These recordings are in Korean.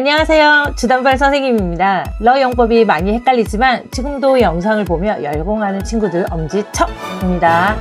안녕하세요. 주단발 선생님입니다. 러 용법이 많이 헷갈리지만 지금도 영상을 보며 열공하는 친구들 엄지척입니다.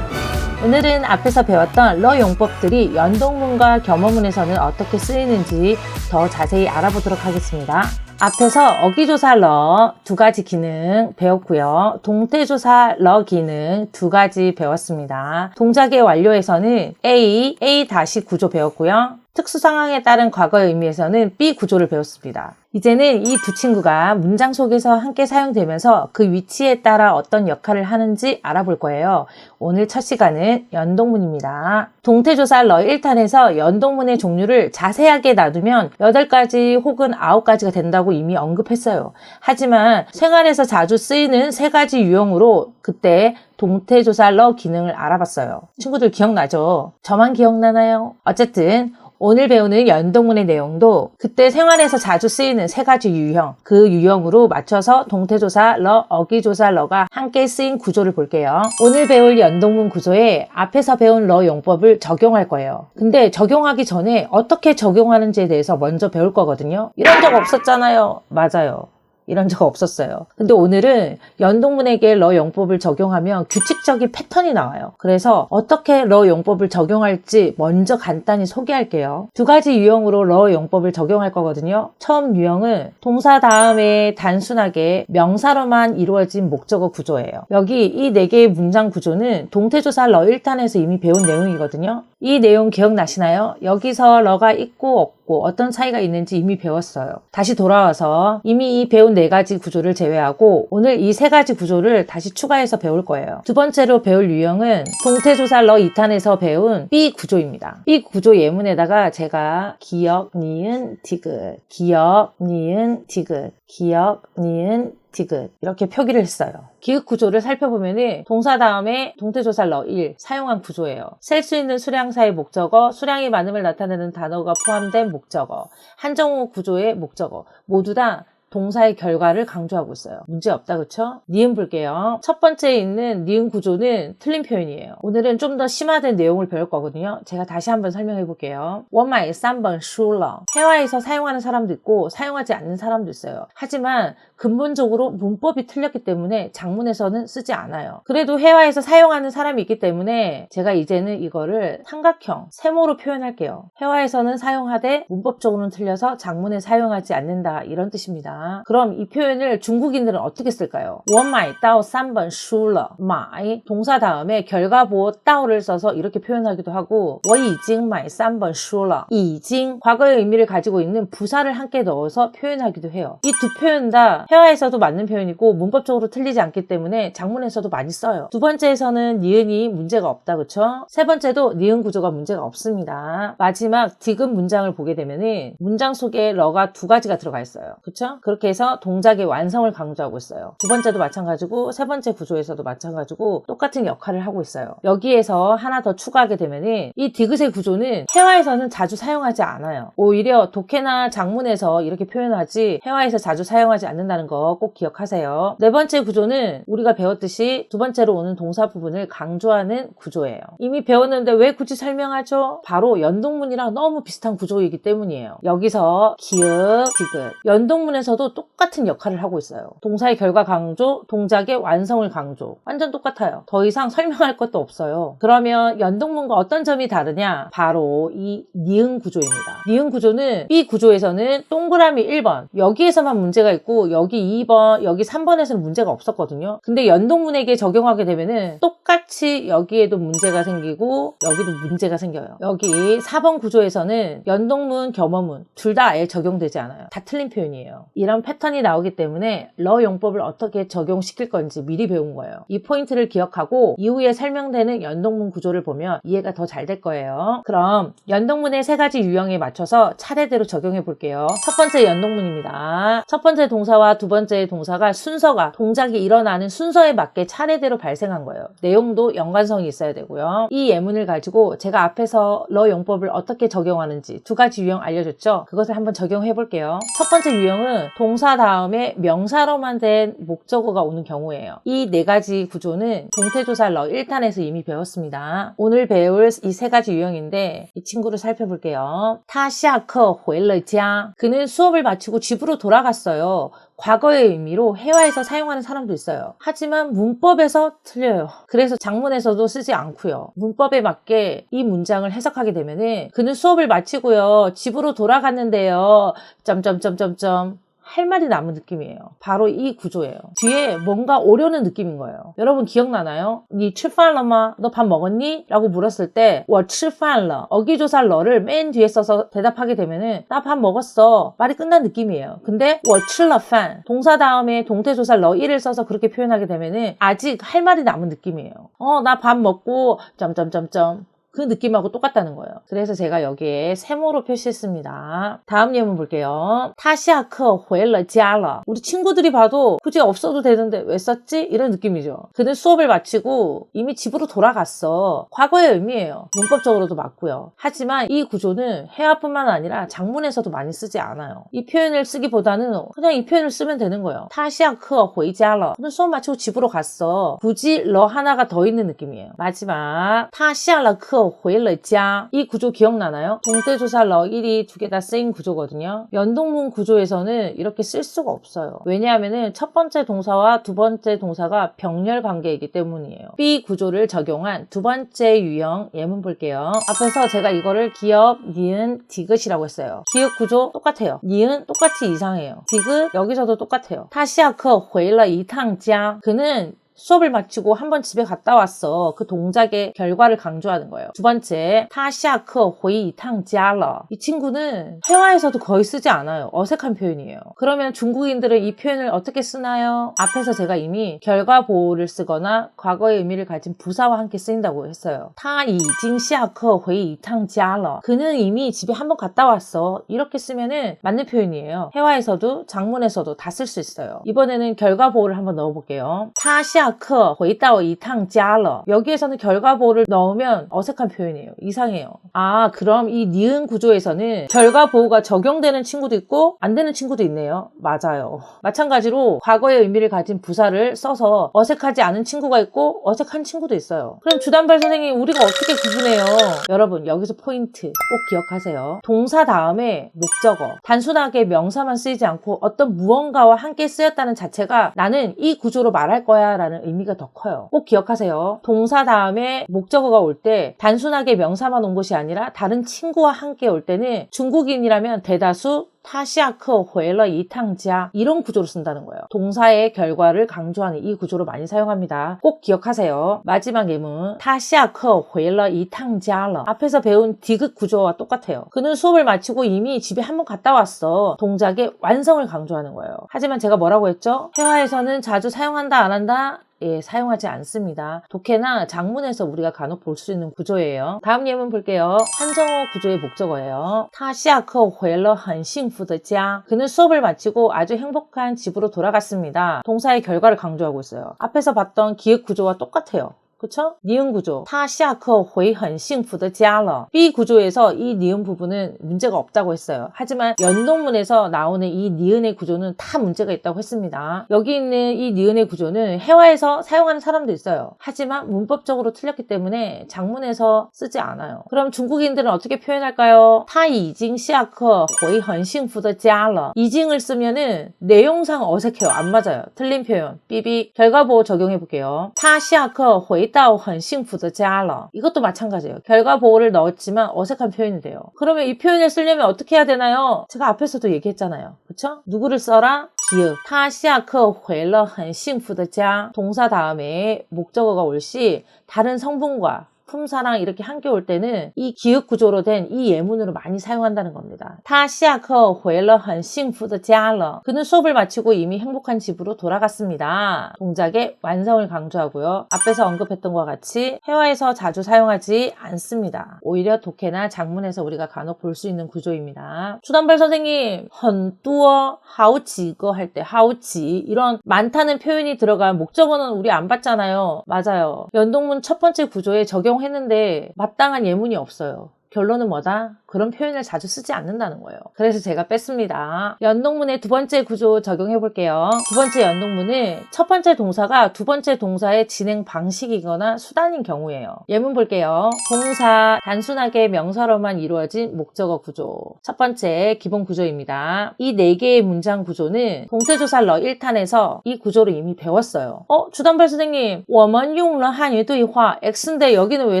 오늘은 앞에서 배웠던 러 용법들이 연동문과 겸어문에서는 어떻게 쓰이는지 더 자세히 알아보도록 하겠습니다. 앞에서 어기조사 러 두 가지 기능 배웠고요. 동태조사 러 기능 두 가지 배웠습니다. 동작의 완료에서는 A, A 다시 구조 배웠고요. 특수 상황에 따른 과거의 의미에서는 B 구조를 배웠습니다. 이제는 이 두 친구가 문장 속에서 함께 사용되면서 그 위치에 따라 어떤 역할을 하는지 알아볼 거예요. 오늘 첫 시간은 연동문입니다. 동태조사 러 1탄에서 연동문의 종류를 자세하게 놔두면 8가지 혹은 9가지가 된다고 이미 언급했어요. 하지만 생활에서 자주 쓰이는 세 가지 유형으로 그때 동태조사 러 기능을 알아봤어요. 친구들 기억나죠? 저만 기억나나요? 어쨌든 오늘 배우는 연동문의 내용도 그때 생활에서 자주 쓰이는 세 가지 유형, 그 유형으로 맞춰서 동태조사 러, 어기조사 러가 함께 쓰인 구조를 볼게요. 오늘 배울 연동문 구조에 앞에서 배운 러 용법을 적용할 거예요. 근데 적용하기 전에 어떻게 적용하는지에 대해서 먼저 배울 거거든요. 이런 적 없었잖아요. 맞아요. 이런 적 없었어요. 근데 오늘은 연동문에게 러 용법을 적용하면 규칙적인 패턴이 나와요. 그래서 어떻게 러 용법을 적용할지 먼저 간단히 소개할게요. 두 가지 유형으로 러 용법을 적용할 거거든요. 처음 유형은 동사 다음에 단순하게 명사로만 이루어진 목적어 구조예요. 여기 이 네 개의 문장 구조는 동태조사 러 1탄에서 이미 배운 내용이거든요. 이 내용 기억나시나요? 여기서 러가 있고 없고 어떤 차이가 있는지 이미 배웠어요. 다시 돌아와서 이미 이 배운 네 가지 구조를 제외하고 오늘 이 세 가지 구조를 다시 추가해서 배울 거예요. 두 번째로 배울 유형은 동태조사 러 2탄에서 배운 B 구조입니다. B 구조 예문에다가 제가 기억, 니은, 디귿, 기억, 니은, 디귿, 기억, 니은, 디귿 이렇게 표기를 했어요. 기획 구조를 살펴보면 동사 다음에 동태조사 러1 사용한 구조예요. 셀 수 있는 수량사의 목적어, 수량이 많음을 나타내는 단어가 포함된 목적어, 한정어 구조의 목적어 모두 다 동사의 결과를 강조하고 있어요. 문제 없다 그쵸? 니은 볼게요. 첫 번째 있는 니은 구조는 틀린 표현이에요. 오늘은 좀 더 심화된 내용을 배울 거거든요. 제가 다시 한번 설명해 볼게요. 원마이 3번 슐러 해외에서 사용하는 사람도 있고 사용하지 않는 사람도 있어요. 하지만 근본적으로 문법이 틀렸기 때문에 장문에서는 쓰지 않아요. 그래도 해외에서 사용하는 사람이 있기 때문에 제가 이제는 이거를 삼각형, 세모로 표현할게요. 해외에서는 사용하되 문법적으로는 틀려서 장문에 사용하지 않는다 이런 뜻입니다. 그럼 이 표현을 중국인들은 어떻게 쓸까요? 我买到三本书了. 买 동사 다음에 결과보호 到를 써서 이렇게 표현하기도 하고 我已经买三本书了. 已经 과거의 의미를 가지고 있는 부사를 함께 넣어서 표현하기도 해요. 이 두 표현 다 회화에서도 맞는 표현이고 문법적으로 틀리지 않기 때문에 장문에서도 많이 써요. 두 번째에서는 니은이 문제가 없다 그쵸? 세 번째도 니은 구조가 문제가 없습니다. 마지막 디귿 문장을 보게 되면은 문장 속에 러가 두 가지가 들어가 있어요. 그쵸? 그렇게 해서 동작의 완성을 강조하고 있어요. 두 번째도 마찬가지고 세 번째 구조에서도 마찬가지고 똑같은 역할을 하고 있어요. 여기에서 하나 더 추가하게 되면은 이 디귿의 구조는 회화에서는 자주 사용하지 않아요. 오히려 독해나 장문에서 이렇게 표현하지 회화에서 자주 사용하지 않는다는 거 꼭 기억하세요. 네 번째 구조는 우리가 배웠듯이 두 번째로 오는 동사 부분을 강조하는 구조예요. 이미 배웠는데 왜 굳이 설명하죠? 바로 연동문이랑 너무 비슷한 구조이기 때문이에요. 여기서 기역, 디귿. 연동문에서 도 똑같은 역할을 하고 있어요. 동사의 결과 강조, 동작의 완성을 강조. 완전 똑같아요. 더 이상 설명할 것도 없어요. 그러면 연동문과 어떤 점이 다르냐? 바로 이 니은 구조입니다. 니은 구조는 B 구조에서는 동그라미 1번 여기에서만 문제가 있고 여기 2번 여기 3번에서는 문제가 없었거든요. 근데 연동문에게 적용하게 되면은 똑같이 여기에도 문제가 생기고 여기도 문제가 생겨요. 여기 4번 구조에서는 연동문, 겸어문 둘 다 아예 적용되지 않아요. 다 틀린 표현이에요. 이런 패턴이 나오기 때문에 러 용법을 어떻게 적용시킬 건지 미리 배운 거예요. 이 포인트를 기억하고 이후에 설명되는 연동문 구조를 보면 이해가 더 잘 될 거예요. 그럼 연동문의 세 가지 유형에 맞춰서 차례대로 적용해 볼게요. 첫 번째 연동문입니다. 첫 번째 동사와 두 번째 동사가 순서가 동작이 일어나는 순서에 맞게 차례대로 발생한 거예요. 내용도 연관성이 있어야 되고요. 이 예문을 가지고 제가 앞에서 러 용법을 어떻게 적용하는지 두 가지 유형 알려줬죠? 그것을 한번 적용해 볼게요. 첫 번째 유형은 동사 다음에 명사로만 된 목적어가 오는 경우예요. 이 네 가지 구조는 동태조사 러 1탄에서 이미 배웠습니다. 오늘 배울 이 세 가지 유형인데 이 친구를 살펴볼게요. 타샤커 회러자 그는 수업을 마치고 집으로 돌아갔어요. 과거의 의미로 회화에서 사용하는 사람도 있어요. 하지만 문법에서 틀려요. 그래서 장문에서도 쓰지 않고요. 문법에 맞게 이 문장을 해석하게 되면은 그는 수업을 마치고요. 집으로 돌아갔는데요. 점점점점점 할 말이 남은 느낌이에요. 바로 이 구조예요. 뒤에 뭔가 오려는 느낌인 거예요. 여러분 기억나나요? 니 칠팔러마 너 밥 먹었니? 라고 물었을 때 워칠팔러 어기조사 러를 맨 뒤에 써서 대답하게 되면은 나 밥 먹었어 말이 끝난 느낌이에요. 근데 워칠러판 동사 다음에 동태조사 러 1을 써서 그렇게 표현하게 되면은 아직 할 말이 남은 느낌이에요. 어 나 밥 먹고 점점점점 그 느낌하고 똑같다는 거예요. 그래서 제가 여기에 세모로 표시했습니다. 다음 예문 볼게요. 타시아커 회러 자러 우리 친구들이 봐도 굳이 없어도 되는데 왜 썼지? 이런 느낌이죠. 그는 수업을 마치고 이미 집으로 돌아갔어. 과거의 의미예요. 문법적으로도 맞고요. 하지만 이 구조는 회화뿐만 아니라 장문에서도 많이 쓰지 않아요. 이 표현을 쓰기보다는 그냥 이 표현을 쓰면 되는 거예요. 타시아커 회자러 그는 수업 마치고 집으로 갔어. 굳이 러 하나가 더 있는 느낌이에요. 마지막 타시아러 커 回了家. 이 구조 기억나나요? 동태조사 러 1이 두 개 다 쓰인 구조거든요. 연동문 구조에서는 이렇게 쓸 수가 없어요. 왜냐하면 첫 번째 동사와 두 번째 동사가 병렬 관계이기 때문이에요. B 구조를 적용한 두 번째 유형 예문 볼게요. 앞에서 제가 이거를 기업, 니은, 디귿이라고 했어요. 기업 구조 똑같아요. 니은 똑같이 이상해요. 디귿 여기서도 똑같아요. 타시아커 回了一趟家. 그는 수업을 마치고 한번 집에 갔다 왔어. 그 동작의 결과를 강조하는 거예요. 두 번째, 타샤커 회이 탕자러. 이 친구는 회화에서도 거의 쓰지 않아요. 어색한 표현이에요. 그러면 중국인들은 이 표현을 어떻게 쓰나요? 앞에서 제가 이미 결과 보호를 쓰거나 과거의 의미를 가진 부사와 함께 쓰인다고 했어요. 타이징샤커 회이 탕자러. 그는 이미 집에 한번 갔다 왔어. 이렇게 쓰면은 맞는 표현이에요. 회화에서도 장문에서도 다 쓸 수 있어요. 이번에는 결과 보호를 한번 넣어볼게요. 타샤 课回到一趟家了. 여기에서는 결과보호를 넣으면 어색한 표현이에요. 이상해요. 아, 그럼 이 니은 구조에서는 결과보호가 적용되는 친구도 있고 안 되는 친구도 있네요. 맞아요. 마찬가지로 과거의 의미를 가진 부사를 써서 어색하지 않은 친구가 있고 어색한 친구도 있어요. 그럼 주단발 선생님 우리가 어떻게 구분해요? 여러분 여기서 포인트 꼭 기억하세요. 동사 다음에 목적어. 단순하게 명사만 쓰이지 않고 어떤 무언가와 함께 쓰였다는 자체가 나는 이 구조로 말할 거야 라는 의미가 더 커요. 꼭 기억하세요. 동사 다음에 목적어가 올 때 단순하게 명사만 온 것이 아니라 다른 친구와 함께 올 때는 중국인이라면 대다수 타시아커 회러 이탕자 이런 구조로 쓴다는 거예요. 동사의 결과를 강조하는 이 구조로 많이 사용합니다. 꼭 기억하세요. 마지막 예문 타시아커 회러 이탕자러 앞에서 배운 디귿 구조와 똑같아요. 그는 수업을 마치고 이미 집에 한 번 갔다 왔어. 동작의 완성을 강조하는 거예요. 하지만 제가 뭐라고 했죠? 회화에서는 자주 사용한다 안 한다 예, 사용하지 않습니다. 독해나 장문에서 우리가 간혹 볼 수 있는 구조예요. 다음 예문 볼게요. 한정어 구조의 목적어예요. 타시아커 회러 很幸福的家 그는 수업을 마치고 아주 행복한 집으로 돌아갔습니다. 동사의 결과를 강조하고 있어요. 앞에서 봤던 기획 구조와 똑같아요. 그쵸? 니은 구조. 他下课回很幸福的家了. B 구조에서 이 니은 부분은 문제가 없다고 했어요. 하지만 연동문에서 나오는 이 니은의 구조는 다 문제가 있다고 했습니다. 여기 있는 이 니은의 구조는 회화에서 사용하는 사람도 있어요. 하지만 문법적으로 틀렸기 때문에 장문에서 쓰지 않아요. 그럼 중국인들은 어떻게 표현할까요? 他已经下课回很幸福的家了. 이징을 쓰면은 내용상 어색해요. 안 맞아요. 틀린 표현. 삐비 결과보호 적용해 볼게요. 他下课回 到很幸福的家了. 이것도 마찬가지예요. 결과 보호를 넣었지만 어색한 표현이 돼요. 그러면 이 표현을 쓰려면 어떻게 해야 되나요? 제가 앞에서도 얘기했잖아요. 그쵸? 누구를 써라? 기역. 他下课回了很幸福的家. 동사 다음에 목적어가 올 시 다른 성분과 품사랑 이렇게 함께 올 때는 이 기역 구조로 된 이 예문으로 많이 사용한다는 겁니다. 他下课回了很幸福的家了. 그는 수업을 마치고 이미 행복한 집으로 돌아갔습니다. 동작의 완성을 강조하고요. 앞에서 언급했던 것과 같이 회화에서 자주 사용하지 않습니다. 오히려 독해나 장문에서 우리가 간혹 볼 수 있는 구조입니다. 추단발 선생님, 很多 하우지거 할 때 하우지 이런 많다는 표현이 들어간 목적어는 우리 안 봤잖아요. 맞아요. 연동문 첫 번째 구조에 적용 했는데 마땅한 예문이 없어요. 결론은 뭐다? 그런 표현을 자주 쓰지 않는다는 거예요. 그래서 제가 뺐습니다. 연동문의 두 번째 구조 적용해 볼게요. 두 번째 연동문은 첫 번째 동사가 두 번째 동사의 진행 방식이거나 수단인 경우예요. 예문 볼게요. 동사 단순하게 명사로만 이루어진 목적어 구조. 첫 번째 기본 구조입니다. 이 네 개의 문장 구조는 동태조사 러 1탄에서 이 구조를 이미 배웠어요. 어? 주단발 선생님, 我们用了汉语对话 X인데 여기는 왜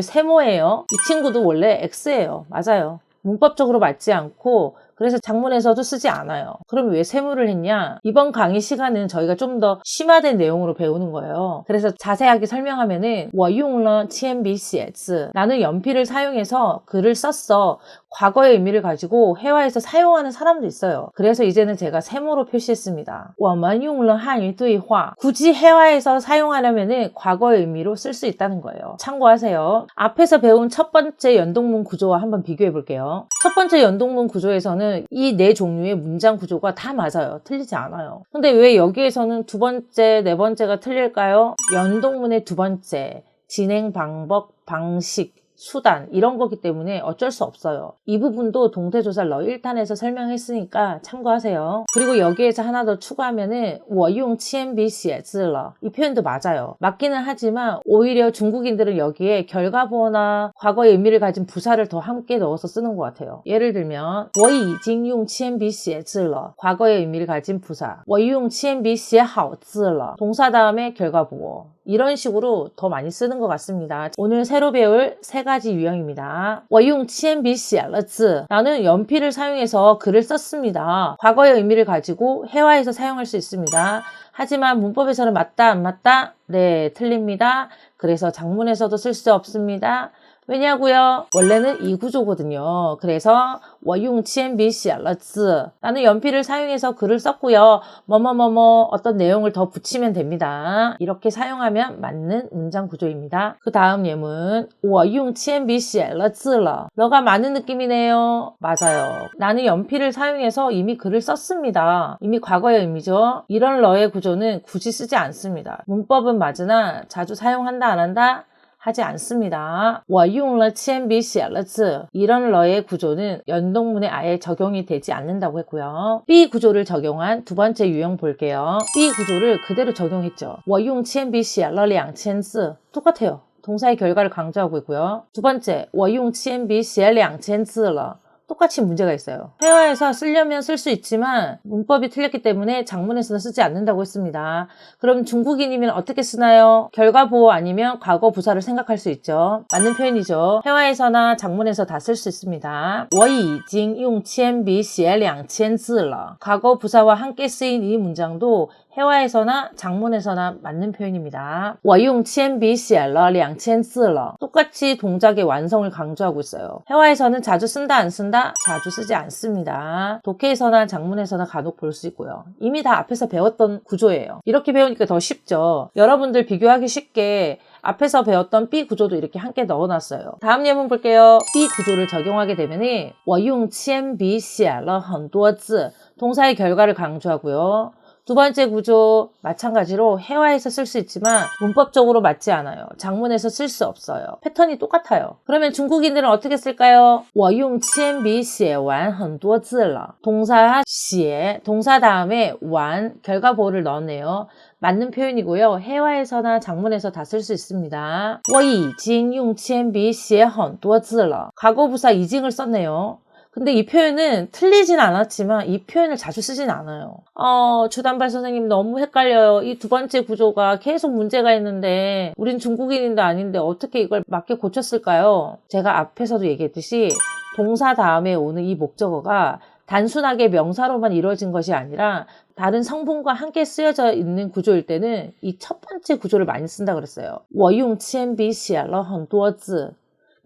세모예요? 이 친구도 원래 X예요. 맞아요. 문법적으로 맞지 않고 그래서 장문에서도 쓰지 않아요. 그럼 왜 세무를 했냐? 이번 강의 시간은 저희가 좀 더 심화된 내용으로 배우는 거예요. 그래서 자세하게 설명하면은 我用了铅笔写字 나는 연필을 사용해서 글을 썼어. 과거의 의미를 가지고 회화에서 사용하는 사람도 있어요. 그래서 이제는 제가 세모로 표시했습니다. 我们用了汉语对话 굳이 회화에서 사용하려면은 과거의 의미로 쓸 수 있다는 거예요. 참고하세요. 앞에서 배운 첫 번째 연동문 구조와 한번 비교해 볼게요. 첫 번째 연동문 구조에서는 이 네 종류의 문장 구조가 다 맞아요. 틀리지 않아요. 근데 왜 여기에서는 두 번째, 네 번째가 틀릴까요? 연동문의 두 번째, 진행 방법, 방식, 수단 이런 거기 때문에 어쩔 수 없어요. 이 부분도 동태조사러 1탄에서 설명했으니까 참고하세요. 그리고 여기에서 하나 더 추가하면은 워용 치엔비시에슬러 이 표현도 맞아요. 맞기는 하지만 오히려 중국인들은 여기에 결과보나 과거의 의미를 가진 부사를 더 함께 넣어서 쓰는 것 같아요. 예를 들면 워이징용 치엔비시에슬러 과거의 의미를 가진 부사 워용 치엔비시에 하오즈러 동사 다음에 결과보어 이런 식으로 더 많이 쓰는 것 같습니다. 오늘 새로 배울 세 가지 유형입니다. 와용 치엔비 씨알러츠 나는 연필을 사용해서 글을 썼습니다. 과거의 의미를 가지고 해화해서 사용할 수 있습니다. 하지만 문법에서는 맞다 안 맞다? 네, 틀립니다. 그래서 작문에서도 쓸 수 없습니다. 왜냐고요? 원래는 이 구조거든요. 그래서 워융 치엔비 시알러츠 나는 연필을 사용해서 글을 썼고요. 뭐뭐뭐뭐 어떤 내용을 더 붙이면 됩니다. 이렇게 사용하면 맞는 문장 구조입니다. 그 다음 예문 워융 치엔비 시알러츠러 너가 많은 느낌이네요. 맞아요. 나는 연필을 사용해서 이미 글을 썼습니다. 이미 과거의 의미죠. 이런 러의 구조는 굳이 쓰지 않습니다. 문법은 맞으나 자주 사용한다 안 한다 하지 않습니다. 와융러 치엔비 시알러즈 이런 러의 구조는 연동문에 아예 적용이 되지 않는다고 했고요. B 구조를 적용한 두 번째 유형 볼게요. B 구조를 그대로 적용했죠. 와융 치엔비 시알러 양첸즈 똑같아요. 동사의 결과를 강조하고 있고요. 두 번째, 워용 치엔비 시엘 양첸즈러 똑같이 문제가 있어요. 회화에서 쓰려면 쓸 수 있지만 문법이 틀렸기 때문에 장문에서는 쓰지 않는다고 했습니다. 그럼 중국인이면 어떻게 쓰나요? 결과 보호 아니면 과거 부사를 생각할 수 있죠. 맞는 표현이죠. 회화에서나 장문에서 다 쓸 수 있습니다. 我已经用铅笔写两千字了. 과거 부사와 함께 쓰인 이 문장도 회화에서나 장문에서나 맞는 표현입니다. 我用铅笔写了两千字了. 똑같이 동작의 완성을 강조하고 있어요. 회화에서는 자주 쓴다 안 쓴다? 자주 쓰지 않습니다. 독해에서나 장문에서나 간혹 볼 수 있고요. 이미 다 앞에서 배웠던 구조예요. 이렇게 배우니까 더 쉽죠. 여러분들 비교하기 쉽게 앞에서 배웠던 B 구조도 이렇게 함께 넣어놨어요. 다음 예문 볼게요. B 구조를 적용하게 되면은 我用铅笔写了很多字 동사의 결과를 강조하고요. 두 번째 구조 마찬가지로 회화에서 쓸 수 있지만 문법적으로 맞지 않아요. 장문에서 쓸 수 없어요. 패턴이 똑같아요. 그러면 중국인들은 어떻게 쓸까요? 我用铅笔写完很多字了. 동사 写 동사 다음에 완 결과 보호를 넣었네요. 맞는 표현이고요. 회화에서나 장문에서 다 쓸 수 있습니다. 我已经用铅笔写很多字了. 과거 부사 이징을 썼네요. 근데 이 표현은 틀리진 않았지만 이 표현을 자주 쓰진 않아요. 어, 주단발 선생님 너무 헷갈려요. 이 두 번째 구조가 계속 문제가 있는데 우린 중국인인도 아닌데 어떻게 이걸 맞게 고쳤을까요? 제가 앞에서도 얘기했듯이 동사 다음에 오는 이 목적어가 단순하게 명사로만 이루어진 것이 아니라 다른 성분과 함께 쓰여져 있는 구조일 때는 이 첫 번째 구조를 많이 쓴다 그랬어요. 我用铅笔写了很多字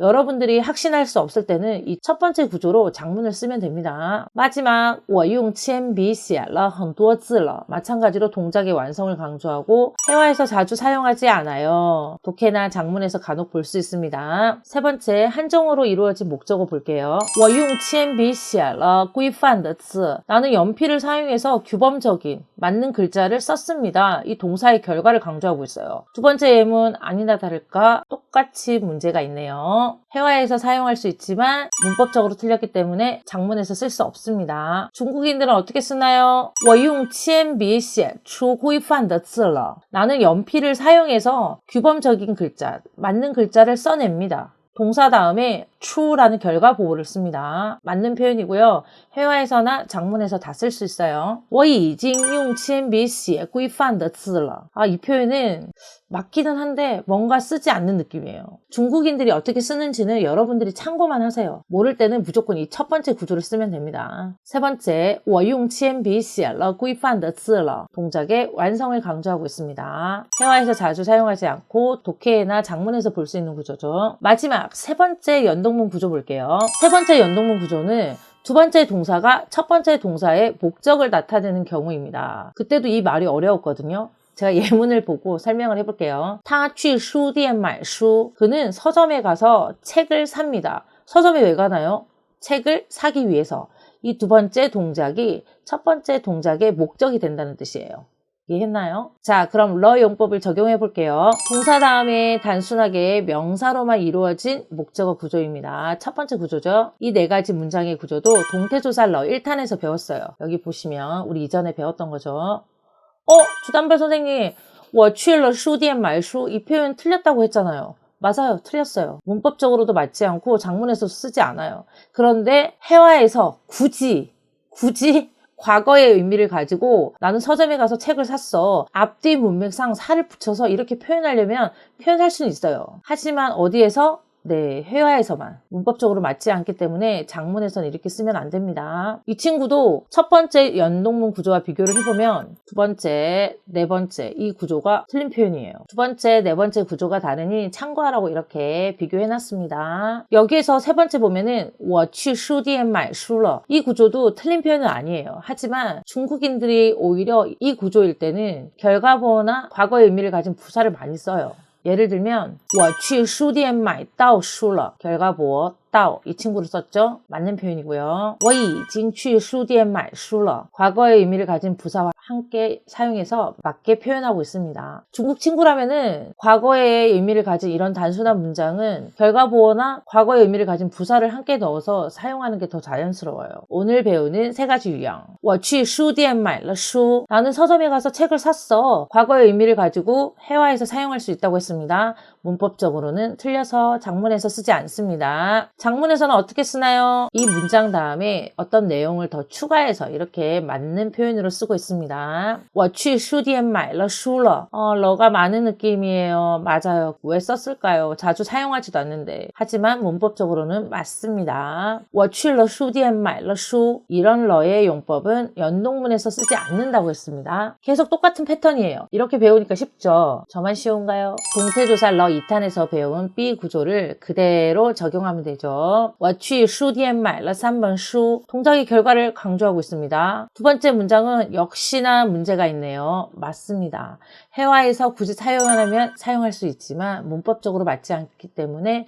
여러분들이 확신할 수 없을 때는 이 첫 번째 구조로 장문을 쓰면 됩니다. 마지막 我用铅笔写了很多字了 마찬가지로 동작의 완성을 강조하고 회화에서 자주 사용하지 않아요. 독해나 장문에서 간혹 볼 수 있습니다. 세 번째 한정어로 이루어진 목적어 볼게요. 我用铅笔写了规范的字 나는 연필을 사용해서 규범적인 맞는 글자를 썼습니다. 이 동사의 결과를 강조하고 있어요. 두 번째 예문 아니나 다를까 똑같이 문제가 있네요. 회화에서 사용할 수 있지만 문법적으로 틀렸기 때문에 장문에서 쓸 수 없습니다. 중국인들은 어떻게 쓰나요? 我用铅笔写出规范的字了. 나는 연필을 사용해서 규범적인 글자, 맞는 글자를 써냅니다. 동사 다음에 true라는 결과 보호를 씁니다. 맞는 표현이고요. 회화에서나 장문에서 다 쓸 수 있어요. 我已经用铅笔写规范的字了. 아, 이 표현은 맞기는 한데 뭔가 쓰지 않는 느낌이에요. 중국인들이 어떻게 쓰는지는 여러분들이 참고만 하세요. 모를 때는 무조건 이 첫 번째 구조를 쓰면 됩니다. 세 번째, 我用铅笔写了规范的字了. 동작의 완성을 강조하고 있습니다. 회화에서 자주 사용하지 않고 독해나 장문에서 볼 수 있는 구조죠. 마지막 세 번째 연동문 구조 볼게요. 세 번째 연동문 구조는 두 번째 동사가 첫 번째 동사의 목적을 나타내는 경우입니다. 그때도 이 말이 어려웠거든요. 제가 예문을 보고 설명을 해볼게요. 他去书店买书. 그는 서점에 가서 책을 삽니다. 서점에 왜 가나요? 책을 사기 위해서. 이 두 번째 동작이 첫 번째 동작의 목적이 된다는 뜻이에요. 이해했나요? 자, 그럼 러 용법을 적용해 볼게요. 동사 다음에 단순하게 명사로만 이루어진 목적어 구조입니다. 첫 번째 구조죠. 이 네 가지 문장의 구조도 동태조사 러 1탄에서 배웠어요. 여기 보시면 우리 이전에 배웠던 거죠. 어, 주단별 선생님, 我去了书店买书. 이 표현 틀렸다고 했잖아요. 맞아요. 틀렸어요. 문법적으로도 맞지 않고 장문에서 쓰지 않아요. 그런데 회화에서 굳이, 굳이 과거의 의미를 가지고 나는 서점에 가서 책을 샀어. 앞뒤 문맥상 살을 붙여서 이렇게 표현하려면 표현할 수는 있어요. 하지만 어디에서? 네, 회화에서만 문법적으로 맞지 않기 때문에 장문에서는 이렇게 쓰면 안 됩니다. 이 친구도 첫 번째 연동문 구조와 비교를 해보면 두 번째, 네 번째 이 구조가 틀린 표현이에요. 두 번째, 네 번째 구조가 다르니 참고하라고 이렇게 비교해놨습니다. 여기에서 세 번째 보면은 我去书店买书了. 이 구조도 틀린 표현은 아니에요. 하지만 중국인들이 오히려 이 구조일 때는 결과보나 과거의 의미를 가진 부사를 많이 써요. 예를 들면 我去书店买到书了. 결과보 到이 친구를 썼죠. 맞는 표현이고요. 我已经去书店买书了. 과거의 의미를 가진 부사와 함께 사용해서 맞게 표현하고 있습니다. 중국 친구라면은 과거의 의미를 가진 이런 단순한 문장은 결과보어나 과거의 의미를 가진 부사를 함께 넣어서 사용하는 게 더 자연스러워요. 오늘 배우는 세 가지 유형. 我去书店买了书. 나는 서점에 가서 책을 샀어. 과거의 의미를 가지고 회화에서 사용할 수 있다고 했습니다. 문법적으로는 틀려서 장문에서 쓰지 않습니다. 장문에서는 어떻게 쓰나요? 이 문장 다음에 어떤 내용을 더 추가해서 이렇게 맞는 표현으로 쓰고 있습니다. 我去书店买了书了. 어, 러가 많은 느낌이에요. 맞아요. 왜 썼을까요? 자주 사용하지도 않는데. 하지만 문법적으로는 맞습니다. 我去了书店买了书. 이런 러의 용법은 연동문에서 쓰지 않는다고 했습니다. 계속 똑같은 패턴이에요. 이렇게 배우니까 쉽죠? 저만 쉬운가요? 동태조사 러 2탄에서 배운 B 구조를 그대로 적용하면 되죠. 我去书店买了三本书. 동작의 결과를 강조하고 있습니다. 두 번째 문장은 역시나 문제가 있네요. 맞습니다. 회화에서 굳이 사용하려면 사용할 수 있지만 문법적으로 맞지 않기 때문에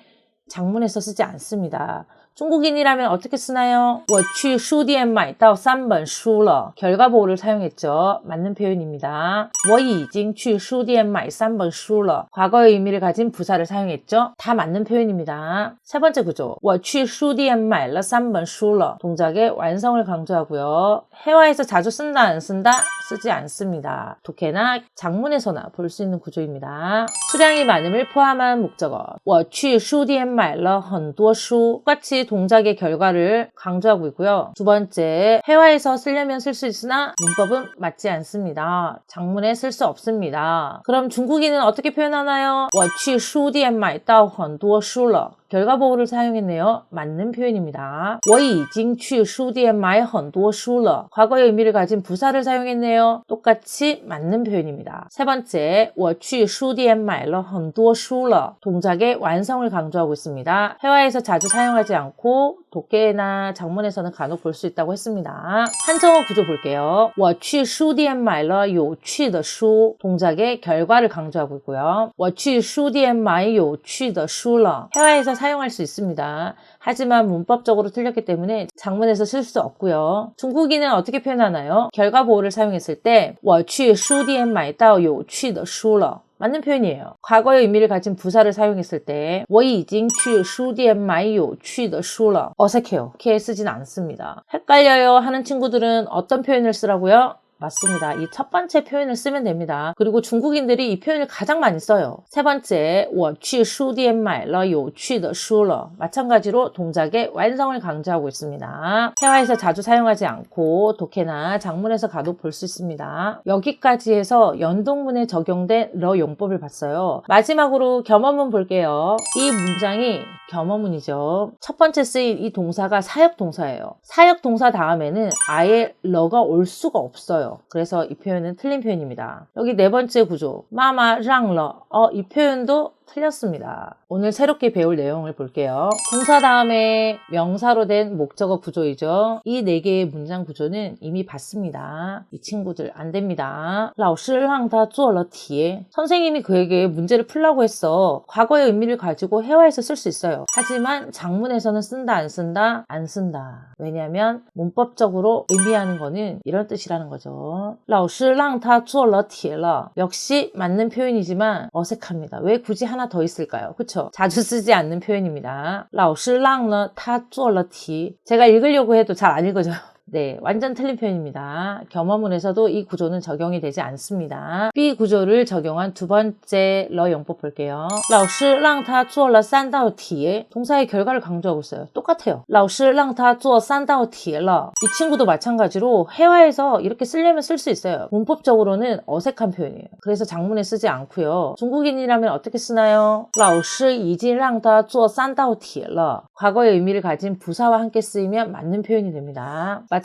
장문에서 쓰지 않습니다. 중국인이라면 어떻게 쓰나요? 我去书店买到三本书了. 결과 보호를 사용했죠. 맞는 표현입니다. 我已经去书店买三本书了. 과거의 의미를 가진 부사를 사용했죠. 다 맞는 표현입니다. 세 번째 구조. 我去书店买了三本书了. 동작의 완성을 강조하고요. 회화에서 자주 쓴다 안 쓴다? 쓰지 않습니다. 독해나 장문에서나 볼 수 있는 구조입니다. 수량이 많음을 포함한 목적어. 我去书店买了很多书. 똑같이 동작의 결과를 강조하고 있고요. 두 번째, 회화에서 쓰려면 쓸 수 있으나 문법은 맞지 않습니다. 장문에 쓸 수 없습니다. 그럼 중국인은 어떻게 표현하나요? 我去书店买到很多书了. 결과 보호를 사용했네요. 맞는 표현입니다. 我已经去书店买很多书了. 과거의 의미를 가진 부사를 사용했네요. 똑같이 맞는 표현입니다. 세 번째, 我去书店买了很多书了. 동작의 완성을 강조하고 있습니다. 회화에서 자주 사용하지 않고 독해나 장문에서는 간혹 볼 수 있다고 했습니다. 한정어 구조 볼게요. 我去书店买了有趣的书. 동작의 결과를 강조하고 있고요. 我去书店买有趣的书了. 회화에서 사용할 수 있습니다. 하지만 문법적으로 틀렸기 때문에 장문에서 쓸 수 없고요. 중국인은 어떻게 표현하나요? 결과 보호를 사용했을 때 我去书店买到有趣的书了 맞는 표현이에요. 과거의 의미를 가진 부사를 사용했을 때, 我已经去书店买有趣的书了. 어색해요. 이렇게 쓰진 않습니다. 헷갈려요 하는 친구들은 어떤 표현을 쓰라고요? 맞습니다. 이 첫 번째 표현을 쓰면 됩니다. 그리고 중국인들이 이 표현을 가장 많이 써요. 세 번째, 我去书店买了有趣的书了. 마찬가지로 동작의 완성을 강조하고 있습니다. 회화에서 자주 사용하지 않고 독해나 장문에서 가도 볼 수 있습니다. 여기까지 해서 연동문에 적용된 러 용법을 봤어요. 마지막으로 겸업문 볼게요. 이 문장이 겸업문이죠. 첫 번째 쓰인 이 동사가 사역 동사예요. 사역 동사 다음에는 아예 러가 올 수가 없어요. 그래서 이 표현은 틀린 표현입니다. 여기 네 번째 구조. 마마 랑러. 어, 이 표현도 틀렸습니다. 오늘 새롭게 배울 내용을 볼게요. 동사 다음에 명사로 된 목적어 구조이죠. 이 네 개의 문장 구조는 이미 봤습니다. 이 친구들 안 됩니다. 老师让他做了题. 선생님이 그에게 문제를 풀라고 했어. 과거의 의미를 가지고 회화에서 쓸 수 있어요. 하지만 장문에서는 쓴다 안 쓴다? 안 쓴다. 왜냐하면 문법적으로 의미하는 거는 이런 뜻이라는 거죠. 老师让他做了题了. 역시 맞는 표현이지만 어색합니다. 왜 굳이 하나 더 있을까요? 그쵸? 자주 쓰지 않는 표현입니다. 老师让了他做了题. 제가 읽으려고 해도 잘 안 읽어져요. 네, 완전 틀린 표현입니다. 겸허문에서도 이 구조는 적용이 되지 않습니다. B 구조를 적용한 두 번째 러 용법 볼게요. 老师让他做了三道题. 동사의 결과를 강조하고 있어요. 똑같아요. 老师让他做三道题了. 이 친구도 마찬가지로 회화에서 이렇게 쓰려면 쓸 수 있어요. 문법적으로는 어색한 표현이에요. 그래서 장문에 쓰지 않고요. 중국인이라면 어떻게 쓰나요? 老师已经让他做三道题了. 과거의 의미를 가진 부사와 함께 쓰이면 맞는 표현이 됩니다. 마찬가지로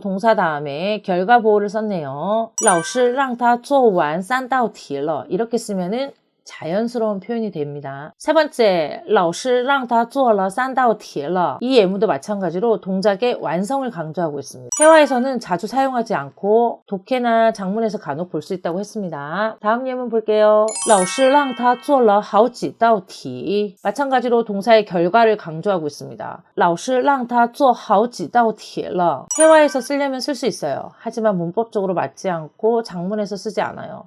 동사 다음에 결과 보호를 썼네요. 老师让他做完三道题了. 이렇게 쓰면은 자연스러운 표현이 됩니다. 세 번째, 老师让他做了三道题了. 이 예문도 마찬가지로 동작의 완성을 강조하고 있습니다. 회화에서는 자주 사용하지 않고 독해나 장문에서 간혹 볼 수 있다고 했습니다. 다음 예문 볼게요. 老师让他做了好几道题. 마찬가지로 동사의 결과를 강조하고 있습니다. 老师让他做好几道题了. 회화에서 쓰려면 쓸 수 있어요. 하지만 문법적으로 맞지 않고 장문에서 쓰지 않아요.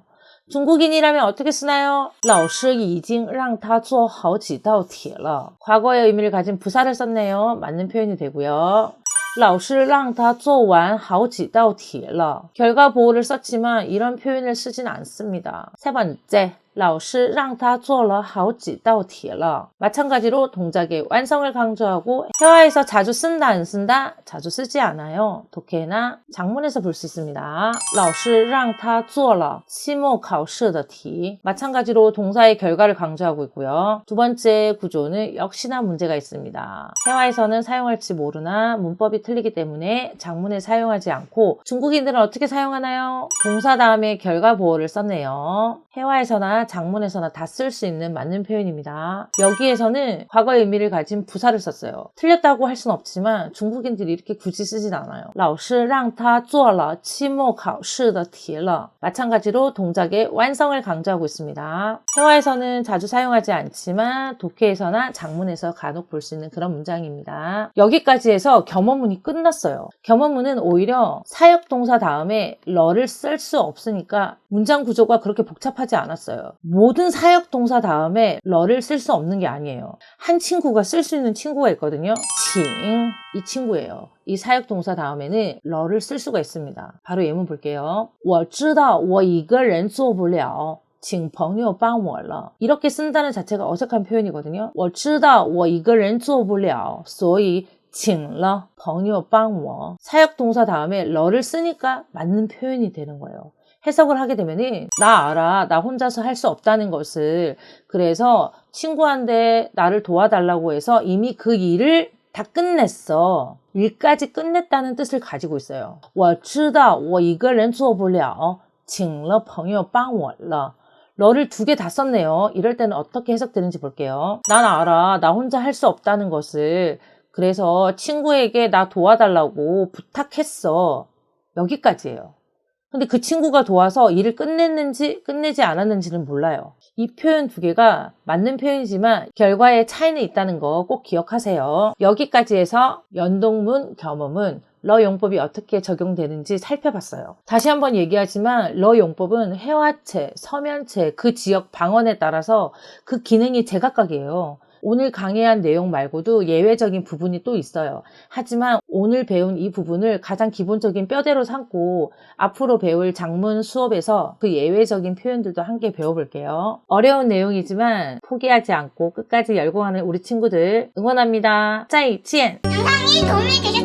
중국인이라면 어떻게 쓰나요? 老师已经让他做好几道题了. 과거의 의미를 가진 부사를 썼네요. 맞는 표현이 되고요. 老师让他做完好几道题了. 결과 보호를 썼지만 이런 표현을 쓰진 않습니다. 세 번째, 老师让他做了好几道题了. 마찬가지로 동작의 완성을 강조하고 회화에서 자주 쓴다 안 쓴다? 자주 쓰지 않아요. 독해나 장문에서 볼 수 있습니다. 老师让他做了期末考试的题. 마찬가지로 동사의 결과를 강조하고 있고요. 두 번째 구조는 역시나 문제가 있습니다. 회화에서는 사용할지 모르나 문법이 틀리기 때문에 장문에 사용하지 않고 중국인들은 어떻게 사용하나요? 동사 다음에 결과 보호를 썼네요. 회화에서나 장문에서나 다 쓸 수 있는 맞는 표현입니다. 여기에서는 과거의 의미를 가진 부사를 썼어요. 틀렸다고 할 수는 없지만 중국인들이 이렇게 굳이 쓰진 않아요. 老师让他做了期末考试的题了. 마찬가지로 동작의 완성을 강조하고 있습니다. 회화에서는 자주 사용하지 않지만 독해에서나 장문에서 간혹 볼 수 있는 그런 문장입니다. 여기까지 해서 겸업문이 끝났어요. 겸업문은 오히려 사역 동사 다음에 러를 쓸 수 없으니까 문장 구조가 그렇게 복잡하지 않았어요. 모든 사역 동사 다음에 러를 쓸 수 없는 게 아니에요. 한 친구가 쓸 수 있는 친구가 있거든요. 칭, 이 친구예요. 이 사역 동사 다음에는 러를 쓸 수가 있습니다. 바로 예문 볼게요. 我知道我一个人做不了.请朋友帮我了. 이렇게 쓴다는 자체가 어색한 표현이거든요. 我知道我一个人做不了,所以请了朋友帮我. 사역 동사 다음에 러를 쓰니까 맞는 표현이 되는 거예요. 해석을 하게 되면은 나 알아 나 혼자서 할 수 없다는 것을 그래서 친구한테 나를 도와달라고 해서 이미 그 일을 다 끝냈어 일까지 끝냈다는 뜻을 가지고 있어요 我知道我一个人做不了请了朋友帮我了 러를 두 개 다 썼네요 이럴 때는 어떻게 해석되는지 볼게요 난 알아 나 혼자 할 수 없다는 것을 그래서 친구에게 나 도와달라고 부탁했어 여기까지예요 근데 그 친구가 도와서 일을 끝냈는지 끝내지 않았는지는 몰라요. 이 표현 두 개가 맞는 표현이지만 결과에 차이는 있다는 거 꼭 기억하세요. 여기까지 해서 연동문 겸음은 러 용법이 어떻게 적용되는지 살펴봤어요. 다시 한번 얘기하지만 러 용법은 회화체, 서면체, 그 지역 방언에 따라서 그 기능이 제각각이에요. 오늘 강의한 내용 말고도 예외적인 부분이 또 있어요. 하지만 오늘 배운 이 부분을 가장 기본적인 뼈대로 삼고 앞으로 배울 장문 수업에서 그 예외적인 표현들도 함께 배워볼게요. 어려운 내용이지만 포기하지 않고 끝까지 열공하는 우리 친구들 응원합니다. 짜이, 치엔! 영상이 도움이 되셨다면